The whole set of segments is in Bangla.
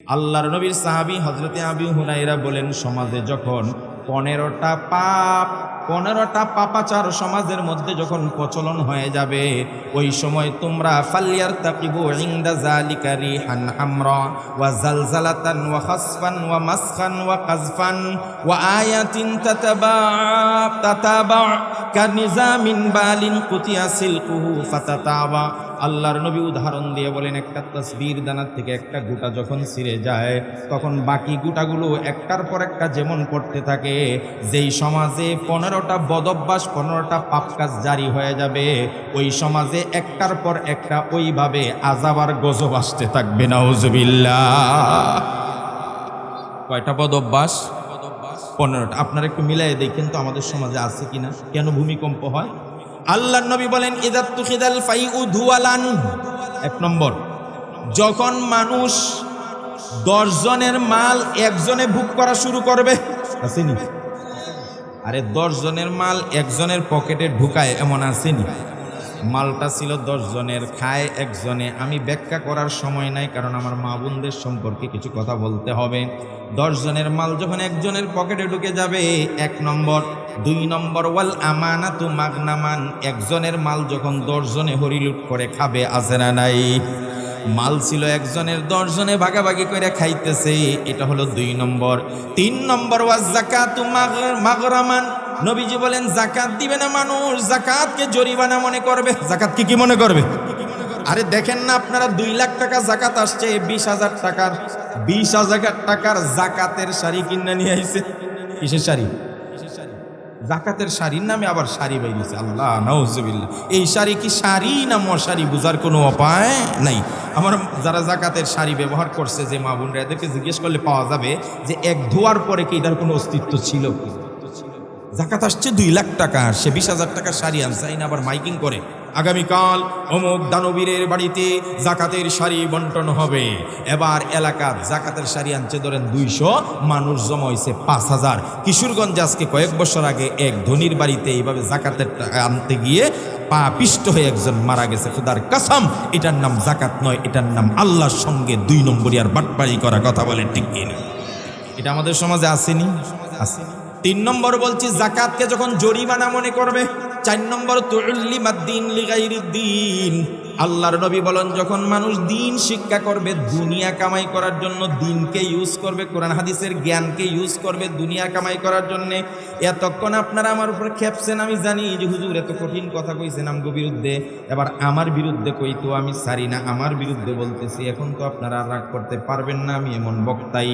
আল্লাহর নবীর সাহাবি হজরতে আবি হুনাইরা বলেন, সমাজে যখন পনেরোটা পাপ, পনেরোটা পাপাচার সমাজের মধ্যে যখন প্রচলন হয়ে যাবে, ওই সময় তোমরা ফালিয়ার তাকিবু ইংদা জালিকা রিহান হামরা ওয়া জালজালাতান ওয়া খাসফান ওয়া মাসখান ওয়া কাজফান ওয়া আয়াতিন তাতাবা তাতাবা কানিজামিন বালিন কুতিয়া সিলকুহু ফাতাতাবা। আল্লাহর নবী উদাহরণ দিয়ে বলেন, একটা তসবির দানার থেকে একটা গুটা যখন ছিঁড়ে যায়, তখন বাকি গুটাগুলো একটার পর একটা যেমন পড়তে থাকে, যেই সমাজে পনেরোটা বদভ্যাস, পনেরোটা পাপ কাজ জারি হয়ে যাবে, ওই সমাজে একটার পর একটা ওইভাবে আজাবার গজব আসতে থাকবে না কয়টা বদভ্যাস? পনেরোটা। আপনারা একটু মিলাই দেখেন তো আমাদের সমাজে আছে কিনা? কেন ভূমিকম্প হয়? আল্লাহ নবী বলেন এক নম্বর, যখন মানুষ দশজনের মাল একজনে ভোগ করা শুরু করবে, আসেনি? আরে দশজনের মাল একজনের পকেটে ঢুকায়, এমন আসেনি? মালটা ছিল দশজনের, খায় একজনে। আমি ব্যাখ্যা করার সময় নাই, কারণ আমার মা বোনদের সম্পর্কে কিছু কথা বলতে হবে। দশজনের মাল যখন একজনের পকেটে ঢুকে যাবে, এক নম্বর। দুই নম্বর, ওয়াল আমানাতু মাগনামান। একজনের মাল যখন দশজনে হরিলুট করে খাবে, আছে না নাই? মাল ছিল একজনের, দশজনে ভাগাভাগি করে খাইতেছে, এটা হলো দুই নম্বর। তিন নম্বর, ওয়াজ জাকাতু মাগ- মাগরামান। নবীজি বলেন, জাকাত দিবে না মানুষ, জাকাতকে জরিমানা মনে করবে। জাকাত কি মনে করবে? আরে দেখেন না আপনারা, দুই লাখ টাকা জাকাত আসছে, বিশ হাজার টাকার, বিশ হাজার টাকার জাকাতের শাড়ি কিনে নিয়ে আইছে। কিসের শাড়ি? জাকাতের শাড়ির নামে আবার শাড়ি বাইরেছে আল্লাহ নজবিল্লা এই শাড়ি কি শাড়ি না মশারি বুঝার কোনো উপায় নাই। আমার যারা জাকাতের শাড়ি ব্যবহার করছে, যে মা বোনরা, এদেরকে জিজ্ঞেস করলে পাওয়া যাবে যে, এক ধোয়ার পরে কি এটার কোনো অস্তিত্ব ছিল কি? জাকাত আসছে দুই লাখ টাকা সে বিশ হাজার টাকার শাড়ি আনছে আইন আবার মাইকিং করে। আগামীকাল অমুক দানবীরের বাড়িতে জাকাতের শাড়ি বন্টন হবে। এবার এলাকার জাকাতের শাড়ি আনছে, ধরেন দুইশো, মানুষ জমা হয়েছে পাঁচ হাজার। কিশোরগঞ্জ আজকে কয়েক বছর আগে এক ধনির বাড়িতে এইভাবে জাকাতের টাকা আনতে গিয়ে পা পিষ্ট হয়ে একজন মারা গেছে। খুদার কাসাম, এটার নাম জাকাত নয়, এটার নাম আল্লাহর সঙ্গে দুই নম্বরই আর বাটপাড়ি করা কথা বলে ঠিক এটা আমাদের সমাজে আসেনি? আসেনি। তিন নম্বর বলছি জাকাতকে যখন জরিমানা মনে করবে চার নম্বর তুল্লিমাদ্দিন লিগাইরিদ্দিন আল্লাহর নবী বলেন, যখন মানুষ দিন শিক্ষা করবে, দুনিয়া কামাই করার জন্য দিনকে ইউজ করবে, কোরআন হাদিসের জ্ঞানকে ইউজ করবে দুনিয়া কামাই করার জন্য, এতক্ষণ আপনারা আমার উপরে খেপছেন, আমি জানি যে হুজুর এত কঠিন কথা কইছেন আমগো বিরুদ্ধে, এবার আমার বিরুদ্ধে কই তো আমি সারি না, আমার বিরুদ্ধে বলতেছি, এখন তো আপনারা রাগ করতে পারবেন না, আমি এমন বক্তাই,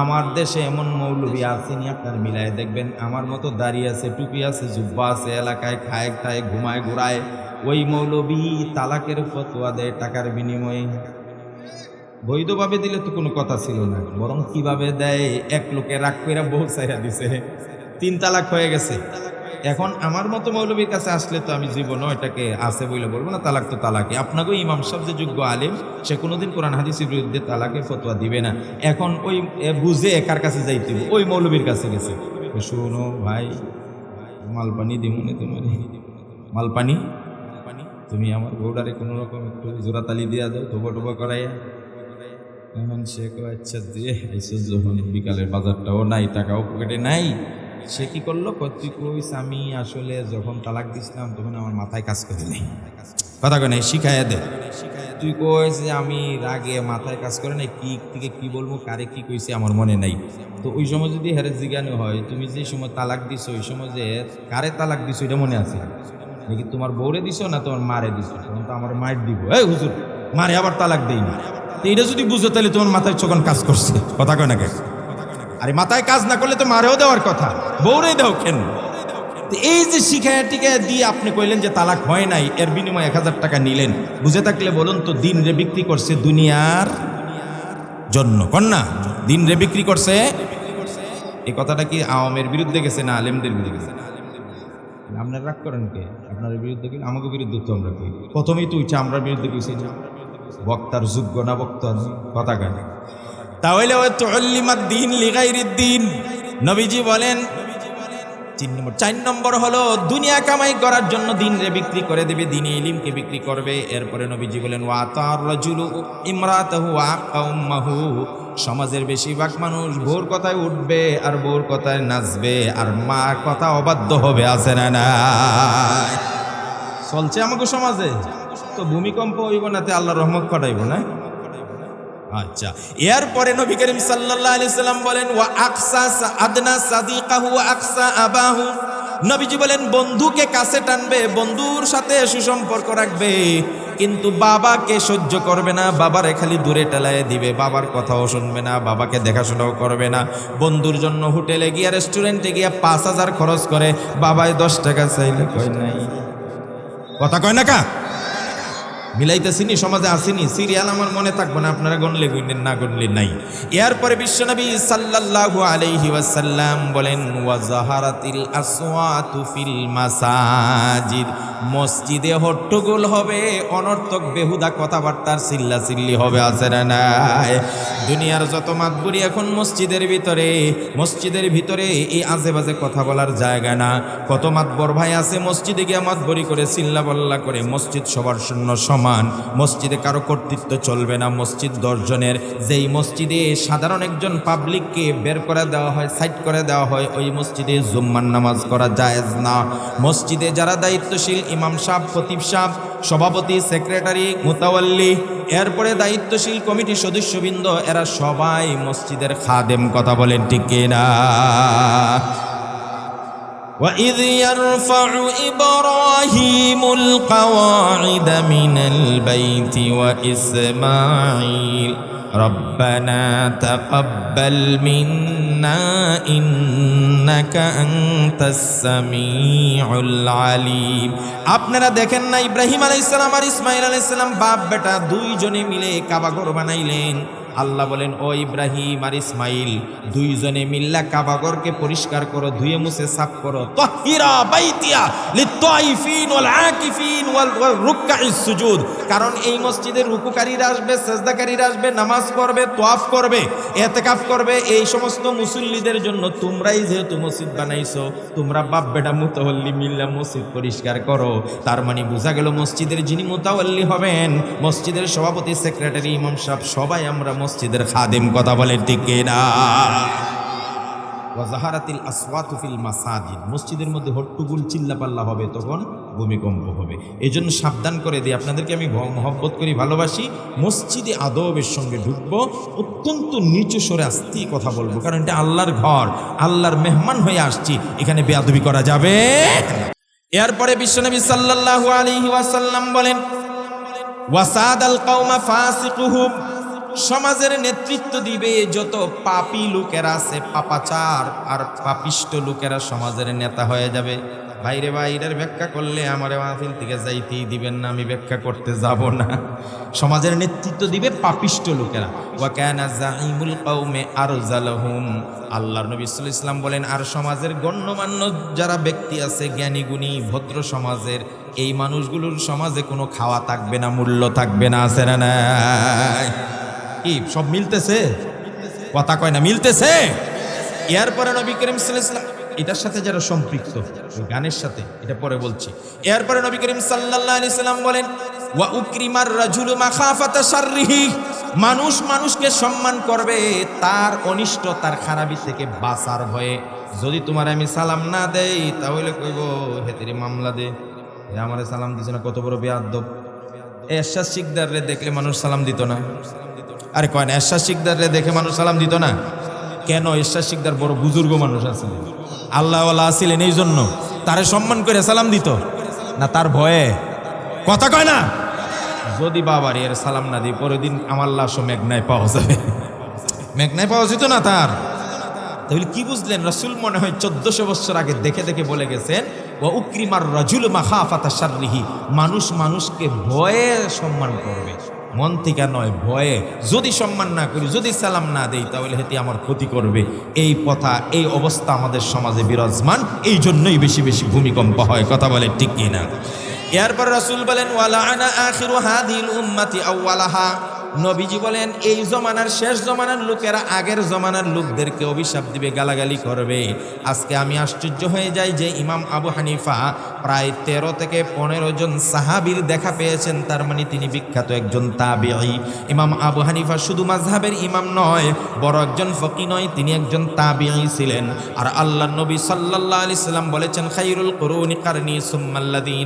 আমার দেশে এমন মৌলবী আসেনি আপনার মিলায় দেখবেন, আমার মতো দাঁড়িয়ে আছে, টুপি আছে, জুব্বা আছে, এলাকায় খায় খায়, ঘুমায়, ঘুরায় ওই মৌলবী তালাকের ফতোয়া দেয় টাকার বিনিময়ে। বৈধভাবে দিলে তো কোনো কথা ছিল না, বরং কীভাবে দেয়, এক লোকে রাগ করে বহু চাইরা দিছে। তিন তালাক হয়ে গেছে। এখন আমার মতো মৌলবীর কাছে আসলে তো আমি জীবনও এটাকে আছে বলে বলব না, তালাক তো তালাকে আপনাকেও ইমাম সাহেব যে যোগ্য আলেম, সে কোনোদিন কোরআন হাদিসের বিরুদ্ধে তালাকের ফতোয়া দিবে না। এখন ওই বুঝে কার কাছে যাইতে? ওই মৌলবীর কাছে গেছে। শোনো ভাই, মালপানি দিমুনি তোমার। মালপানি? তুমি আমার বউডারে কোনো রকম একটু জোড়াতালি দিয়া দাও ধোবা টোবা করাইয়া। এখন সে আচ্ছা দিয়ে আইসো যখন বিকালের বাজারটাও নাই, টাকাও পকেটে নাই। সে কি করল? কর্তৃক আমি আসলে যখন তালাক দিছিলাম, তখন আমার মাথায় কাজ করে নেই। কথা কয় নাই, শিখাইয়া দে। তুই কইস যে, আমি রাগে মাথায় কাজ করে নাই, কি থেকে কি বলব, কারে কি কইছে আমার মনে নাই। তো ওই সময় যদি হেরে জিজ্ঞানো হয়, তুমি যে সময় তালাক দিছো, ওই সময় যে কারে তালাক দিছো, এটা মনে আছে? নাকি তোমার বউরে দিছো না তোমার মারে দিছো? তখন তো আমার মায়ের দিব। এই হুজুর, মারে আবার তালাক দেই না। এটা যদি বুঝো, তাহলে তোমার মাথায় চোখন কাজ করছে। কথা কয় না আরে মাথায় কাজ না করলে তো মারেও দেওয়ার কথা। বউরে দাও কেন? এই যে শিখায় টিকা দিয়ে আপনি কইলেন যে তালাক হয় নাই, এর বিনিময়ে এক হাজার টাকা নিলেন। বুঝে থাকলে বলুন তো দিন রে বিক্রি করছে দুনিয়ার জন্য। কন্যা দিন রে বিক্রি করছে? এই কথাটা কি আওয়ামের বিরুদ্ধে গেছে না আলেমদের বিরুদ্ধে গেছে? আপনার রাগ করেন কে? আপনার বিরুদ্ধে কি? আমাকে বিরুদ্ধে তো আমরা কি? প্রথমেই তুই চামড়ার আমরা বিরুদ্ধে কইছি না বক্তার যোগ্য না বক্তার কথা গান তাহলে ওই চল্লিমার দিন লিগাইরির দিন। নবীজি বলেন তিন নম্বর, চার নম্বর হলো, দুনিয়া কামাই করার জন্য দিন রে বিক্রি করে দেবে, দিন ইলিমকে বিক্রি করবে। এরপরে নবীজি বলেন, ওয়া তার রাজুলু ইমরাতাহু ওয়া সমাজের বেশিরভাগ মানুষ ভোর কথায় উঠবে আর ভোর কথায় নাচবে, আর মার কথা অবাধ্য হবে, আছে না না চলছে আমাকে সমাজে? তো ভূমিকম্প হইব না তে আল্লাহ রহমত পাঠাইব না? আচ্ছা। এরপরে নবী করিম সাল্লাল্লাহু আলাইহি সাল্লাম বলেন, ওয়া আকসা আদনা সাদিকাহু ওয়া আকসা আবাহু। নবীজি বলেন, বন্ধুকে কাছে টানবে, বন্ধুর সাথে সুসম্পর্ক রাখবে, কিন্তু বাবাকে সহ্য করবে না, বাবারে খালি দূরে টেলায় দিবে, বাবার কথাও শুনবে না, বাবাকে দেখাশোনাও করবে না। বন্ধুর জন্য হোটেলে গিয়া, রেস্টুরেন্টে গিয়া পাঁচ হাজার খরচ করে, বাবায় দশ টাকা চাইলে কয় নাই? কথা কয় না কা? মিলাইতেছিনি, সমাজে আসিনি। সিরিয়াল আমার মনে থাকবে না, আপনারা গণলে গুনলেন না গণলে নাই। এরপরে বিশ্বনবী সাল্লাল্লাহু আলাইহি ওয়াসাল্লাম বলেন মাসাজিদ। মসজিদে হট্টগোল হবে, অনর্থক বেহুদা কথাবার্তার চিল্লা চিল্লি হবে, আছে না নাই? দুনিয়ার যত মাতবুরি এখন মসজিদের ভিতরে মসজিদের ভিতরে এই আজে বাজে কথা বলার জায়গা না। কত মাতবর ভাই আছে মসজিদে গিয়ে মাতবরি করে চিল্লা বল্লা করে, মসজিদ সবার শূন্য সমান। মসজিদে কারও কর্তৃত্ব চলবে না। মসজিদ দশজনের। যেই মসজিদে সাধারণ একজন পাবলিককে বের করে দেওয়া হয় সাইড করে দেওয়া হয়, ওই মসজিদে জুম্মান নামাজ করা জায়েজ না। মসজিদে যারা দায়িত্বশীল, ইমাম সাহ খতিব সাহ সভাপতি সেক্রেটারি মুতাওয়াল্লি, এরপরে দায়িত্বশীল কমিটির সদস্যবৃন্দ, এরা সবাই মসজিদের খাদেম, কথা বলেন ঠিক কিনা? وإذ يرفع إبراهيم القواعد من البيت وإسماعيل ربنا تقبل منا إنك أنت السميع العليم আপনারা দেখেন না ইব্রাহিম আলাইসালাম আর ইসমাইল আলাইসালাম বাপ বেটা দুইজনে মিলে কাবাগর বানাইলেন আল্লাহ বলেন, ও ইব্রাহিম আর ইসমাইল, দুইজনে মিল্লা কাবাগরকে পরিষ্কার করো, ধুয়ে মুছে সাফ করো। তাহিরা বাইতিয়া লিত্তাইফিন ওয়াল আকিফিন ওয়াল রুকআইস সুজুদ। কারণ এই মসজিদের রুকুকারীরা আসবে, সেজদাকারীরা আসবে, নামাজ পড়বে, তোয়াফ করবে, এতেকাফ করবে। এই সমস্ত মুসল্লিদের জন্য তোমরাই যেহেতু মসজিদ বানাইছো, তোমরা বাপ বেটা মুতাওয়াল্লি মিল্লা মসজিদ পরিষ্কার করো। তার মানে বোঝা গেল মসজিদের যিনি মুতাওয়াল্লি হবেন, মসজিদের সভাপতি, সেক্রেটারি, ইমাম সাহেব, সবাই আমরা মসজিদের খাদেম কথা বলে, ঠিক না ওয়াজাহারাতিল আসওয়াতু ফিল মাসাজিদ। মসজিদের মধ্যে হট্টুগুল চিল্লাপাল্লা হবে, তখন ভূমিকম্প হবে। এই জন্য সাবধান করে দিই আপনাদেরকে আমি মহব্বত করি, ভালোবাসি। মসজিদে আদবের সঙ্গে ঢুকবো, অত্যন্ত নিচু স্বরে আস্তেই কথা বলব, কারণ এটা আল্লাহর ঘর, আল্লাহর মেহমান হয়ে আসছি। এখানে বেয়াদবি করা যাবে? এরপরে বিশ্বনবী সাল্লাল্লাহু আলাইহি ওয়াসাল্লাম বলেন, ওয়াসাদ আল ফাসিকুহুম সমাজের নেতৃত্ব দিবে যত পাপী লোকেরা আছে, পাপাচার আর পাপিষ্ট লোকেরা সমাজের নেতা হয়ে যাবে। বাইরে বাইরের ব্যাখ্যা করলে আমার মাহফিল থেকে যাইতেই দিবেন না, আমি ব্যাখ্যা করতে যাব না। সমাজের নেতৃত্ব দিবে পাপিষ্ট লোকেরা। ওয়াকানা জাইমুল কওমে আরজালহুম। আল্লাহর নবী সাল্লাল্লাহু আলাইহি ইসলাম বলেন, আর সমাজের গণ্যমান্য যারা ব্যক্তি আছে, জ্ঞানী, গুণী, ভদ্র সমাজের, এই মানুষগুলোর সমাজে কোনো খাওয়া থাকবে না, মূল্য থাকবে না, আছে না নাই? কি, সব মিলতেছে? কথা কয় না, মিলতেছে? এরপরে নবী করিম সাল্লাল্লাহু এটার সাথে যারা সম্পৃক্ত গানের সাথে, এটা পরে বলছি। এরপরে নবী করিম সাল্লাল্লাহু আলাইহি সাল্লাম বলেন, ওয়া উকরিমার রাজুলু মাখাফাতা শাররিহি মানুষ মানুষকে সম্মান করবে, তার অনিষ্ট, তার খারাপি থেকে বাঁচার ভয়ে। যদি তোমার আমি সালাম না দেই, তাহলে কইব হেতেরি মামলা দে। আমারে সালাম দিছে না, কত বড় বেয়াদব। এরশাদ শিকদাররে দেখলে মানুষ সালাম দিত না। আরে কয় না, এরশাদ শিকদাররে দেখে মানুষ সালাম দিত না? কেন এরশাদ শিকদার বড় বুজুর্গ মানুষ আছিলেন আল্লাহওয়ালা আছিলেন এই জন্য। তারে সম্মান করে সালাম দিত। না, তার ভয়ে। কথা কয় না? যদি বাবার এর সালাম না দিই, পরের দিন আমার লাশও মেঘনায় পাওয়া যাবে। মেঘনায় পাওয়া যেত না তার? তাহলে কি বুঝলেন? রসুল মনে হয় চোদ্দশো বছর আগে দেখে দেখে বলে গেছেন ও উক্রিমার রাজুল মাখাফাতা শাররিহি। মানুষ মানুষকে ভয়ে সম্মান করবে। মন থেকে নয়, ভয়ে যদি সম্মান না করি, যদি সালাম না দেই, তাহলে হেতি আমার ক্ষতি করবে। এই কথা, এই অবস্থা আমাদের সমাজে বিরাজমান, এই জন্যই বেশি বেশি ভূমিকম্প হয়, কথা বলে ঠিক কিনা এরপর রাসূল বলেন, ওয়ালা আনা আখিরু হাদিল উম্মতি আউওয়ালাহা নবীজি বলেন, এই জমানার শেষ জমানার লোকেরা আগের জমানার লোকদেরকে অভিশাপ দিবে, গালাগালি করবে। আজকে আমি আশ্চর্য হয়ে যাই যে ইমাম আবু হানিফা প্রায় তেরো থেকে পনেরো জন সাহাবীর দেখা পেয়েছেন। তার মানে তিনি বিখ্যাত একজন তাবিঈ। ইমাম আবু হানিফা শুধু মাযহাবের ইমাম নয়, বড় একজন ফকি নয়, তিনি একজন তাবিঈ ছিলেন। আর আল্লাহ নবী সাল্লাল্লাহু আলাইহি সাল্লাম বলেছেন, খাইরুল কুরুনি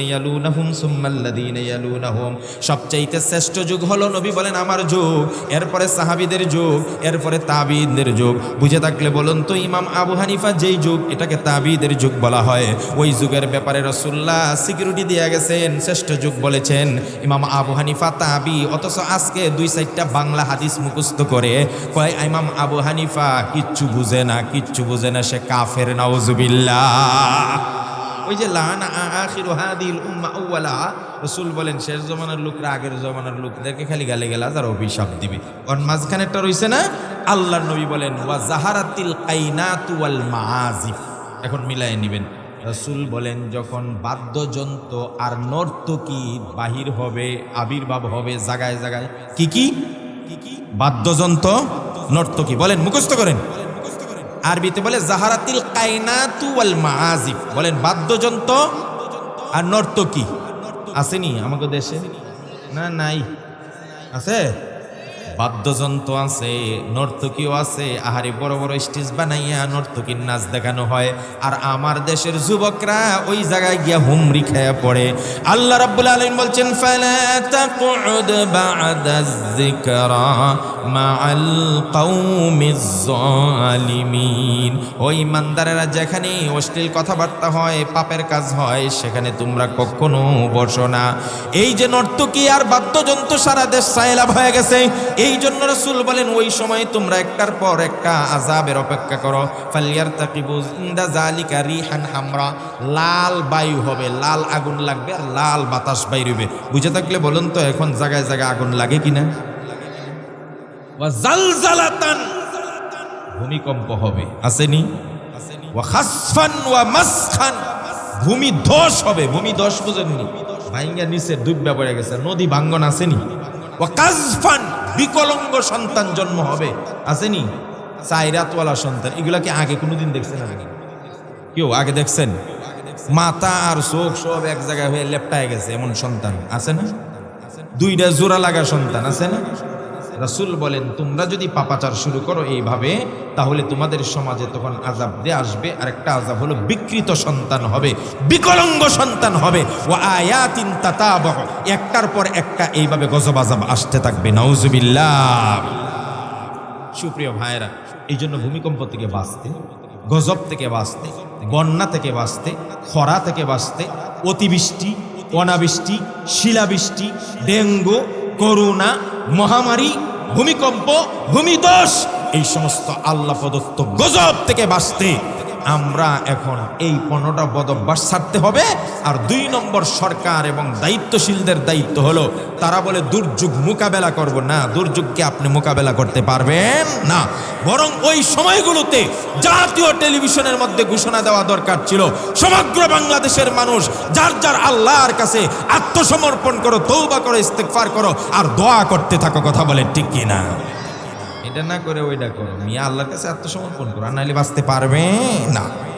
ইয়ালুনাহুম সুম্মাল্লাযীনা ইয়ালুনাহুম। সবচাইতে শ্রেষ্ঠ যুগ হলো নবী বলেন আমার যুগ, এরপরে সাহাবিদের যুগ, এরপরে তাবিঈদের যুগ। বুঝে থাকলে বলুন তো, ইমাম আবু হানিফা যেই যুগ, এটাকে তাবিদের যুগ বলা হয়। ওই যুগের ব্যাপারে রাসূলুল্লাহ সিকিউরিটি দিয়ে গেছেন, শ্রেষ্ঠ যুগ বলেছেন। ইমাম আবু হানিফা তাবি অথচ আজকে দুই সাইডটা বাংলা হাদিস মুখস্থ করে কয়, ইমাম আবু হানিফা, কিচ্ছু বুঝে না, কিচ্ছু বুঝে না, সে কাফের, নাউজুবিল্লাহ। ওই যে হাদিল রাসূল বলেন, শেষ জমানার লোকরা আগের জমানার লোকদেরকে খালি গালে গেলা আর অভিশাপ দিবে। কারণ মাঝখানে একটা রইছে না? আল্লাহ নবী বলেন, ওয়া জাহারাতিল কাইনাতু ওয়াল মাআজিফ এখন মিলাই নেবেন। রসুল বলেন, যখন বাদ্যযন্ত্র আর নর্তকী বাহির হবে, আবির্ভাব হবে জাগায় জায়গায় কি কি? বাদ্যযন্ত্র, নর্তকী বলেন, মুখস্থ করেন। আরবিতে বলে, জাহারাতিল কাইনাতু ওয়াল মাআজিফ বলেন, বাদ্যযন্ত্র আর নর্তকী আসেনি আমাকে দেশে? না, নাই। আছে? বাদ্যযন্ত্র আছে, নর্তকীও আছে, আহারে বড় বড় স্টেজ বানাইয়া নর্তকীর নাচ দেখানো হয়। আর আমার দেশের যুবকরা ওই জায়গায় গিয়া হুমরি খেয়ে পড়ে। আল্লাহ রাব্বুল আলামিন বলছেন, ফালা তাকুদ বা'দা যিকরা কওমিজ জালিমিন ওই ইমানদারেরা যেখানে অশ্লীল কথাবার্তা হয়, পাপের কাজ হয়, সেখানে তোমরা কখনো বসো না। এই যে নর্তকী আর বাদ্যযন্ত্র সারা দেশ সায়লাভ হয়ে গেছে। এই জন্য রসুল বলেন, ওই সময় তোমরা একটার পর একটা আজাবের অপেক্ষা করো। ফালিয়ার তাকিবুজ ইন্দা জালিকা রিহান হামরা। লাল বায়ু হবে, লাল আগুন লাগবে আর লাল বাতাস বাইরবে বুঝে থাকলে বলুন তো, এখন জায়গায় জায়গায় আগুন লাগে কিনা? ভূমিকম্প হবে। আসেনি? ওয়া ভূমি ধস হবে। ভূমি ধস বুঝেননি? ভাইঙ্গা নিচে ডুববা পড়ে গেছে। নদী ভাঙ্গন আসেনি? কাজফান বিকলঙ্গ সন্তান জন্ম হবে। আসেনি? চাইরাতওয়ালা সন্তান। এগুলা কি আগে কোনোদিন দেখছেন আগে কেউ আগে দেখছেন? মাথা আর চোখ সব এক জায়গায় হয়ে লেপটায় গেছে এমন সন্তান। আছে না? দুইটা জোড়া লাগা সন্তান। আছে না? রাসূল বলেন, তোমরা যদি পাপাচার শুরু করো এইভাবে, তাহলে তোমাদের সমাজে তখন আজাব দিয়ে আসবে। আর একটা আজাব হলো, বিকৃত সন্তান হবে, বিকলঙ্গ সন্তান হবে। ও আয়াতিন তাতাবহ একটার পর একটা এইভাবে গজব আজাব আসতে থাকবে। নাউজুবিল্লাহ। সুপ্রিয় ভাইয়েরা এই জন্য ভূমিকম্প থেকে বাঁচতে, গজব থেকে বাঁচতে, বন্যা থেকে বাঁচতে, খরা থেকে বাঁচতে, অতিবৃষ্টি, অনাবৃষ্টি, শিলাবৃষ্টি, ডেঙ্গু, করোনা, মহামারী ভূমিকম্প ভূমিদোষ এই সমস্ত আল্লাহ প্রদত্ত গজব থেকে বাঁচতে আমরা এখন এই পনেরোটা বদভ্যাস ছাড়তে হবে। আর দুই নম্বর সরকার এবং দায়িত্বশীলদের দায়িত্ব হলো, তারা বলে দুর্যোগ মোকাবেলা করব। না, দুর্যোগকে আপনি মোকাবেলা করতে পারবেন না। বরং ওই সময়গুলোতে জাতীয় টেলিভিশনের মধ্যে ঘোষণা দেওয়া দরকার ছিল, সমগ্র বাংলাদেশের মানুষ যার যার আল্লাহর কাছে আত্মসমর্পণ করো তৌবা করো ইস্তেকফার করো, আর দোয়া করতে থাকো, কথা বলে ঠিক কি না এটা না করে ওইটা করো। মিয়া আল্লাহর কাছে আত্মসমর্পণ করো। আর নাহলে বাঁচতে পারবে না।